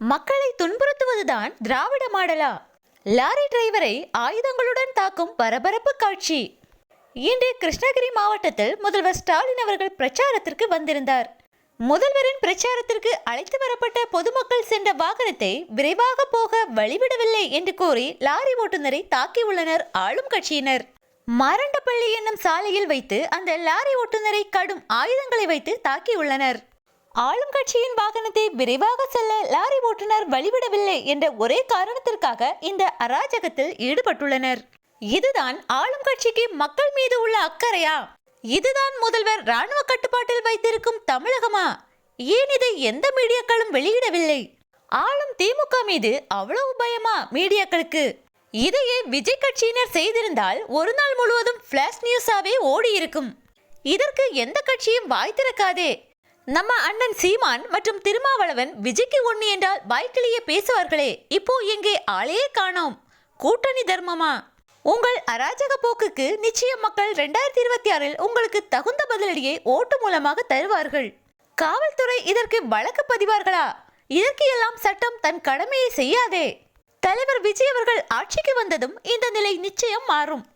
மக்களை துன்புறுத்துவதுதான் திராவிட மாடலா? லாரி டிரைவரை ஆயுதங்களுடன் தாக்கும் பரபரப்பு காட்சி. இன்று கிருஷ்ணகிரி மாவட்டத்தில் முதல்வர் ஸ்டாலின் அவர்கள் பிரச்சாரத்திற்கு வந்திருந்தார். முதல்வரின் பிரச்சாரத்திற்கு அழைத்து வரப்பட்ட பொதுமக்கள் சென்ற வாகனத்தை விரைவாக போக வழிவிடவில்லை என்று கூறி லாரி ஓட்டுநரை தாக்கியுள்ளனர் ஆளும் கட்சியினர். மாரண்டப்பள்ளி என்னும் சாலையில் வைத்து அந்த லாரி ஓட்டுநரை கடும் ஆயுதங்களை வைத்து தாக்கியுள்ளனர் ஆளும் கட்சியின் வாகனத்தை விரைவாக செல்ல லாரி ஓட்டுநர் வழிவிடவில்லை என்ற ஒரே காரணத்திற்காக இந்த அராஜகத்தில் ஈடுபட்டுள்ளனர். இதுதான் ஆளும் கட்சிக்கு மக்கள் மீது உள்ள அக்கறையா? இதுதான் முதல்வர் ராணுவ கட்டுப்பாட்டில் வைத்திருக்கும் தமிழகமா? ஏன் இதை எந்த மீடியாக்களும் வெளியிடவில்லை? ஆளும் திமுக மீது அவ்வளவு பயமா மீடியாக்களுக்கு? இதையே விஜய் கட்சியினர் செய்திருந்தால் ஒரு நாள் முழுவதும் ஃபிளாஷ் நியூஸாவே ஓடி இருக்கும் இதற்கு எந்த கட்சியும் வாய் திறக்காதே. நம்ம அண்ணன் சீமான் மற்றும் திருமாவளவன் விஜய்க்கு ஒண்ணு என்றால் பைக்கிலேயே பேசுவார்களே. இப்போ எங்கே ஆளையே காணோம். கூட்டணி தர்மமா? உங்கள் அராஜக போக்குக்கு நிச்சயம் மக்கள் ரெண்டாயிரத்தி இருபத்தி ஆறில் உங்களுக்கு தகுந்த பதிலடியை ஓட்டு மூலமாக தருவார்கள். காவல்துறை இதற்கு வழக்கு பதிவார்களா? இதற்கு எல்லாம் சட்டம் தன் கடமையை செய்யாதே. தலைவர் விஜய் அவர்கள் ஆட்சிக்கு வந்ததும் இந்த நிலை நிச்சயம் மாறும்.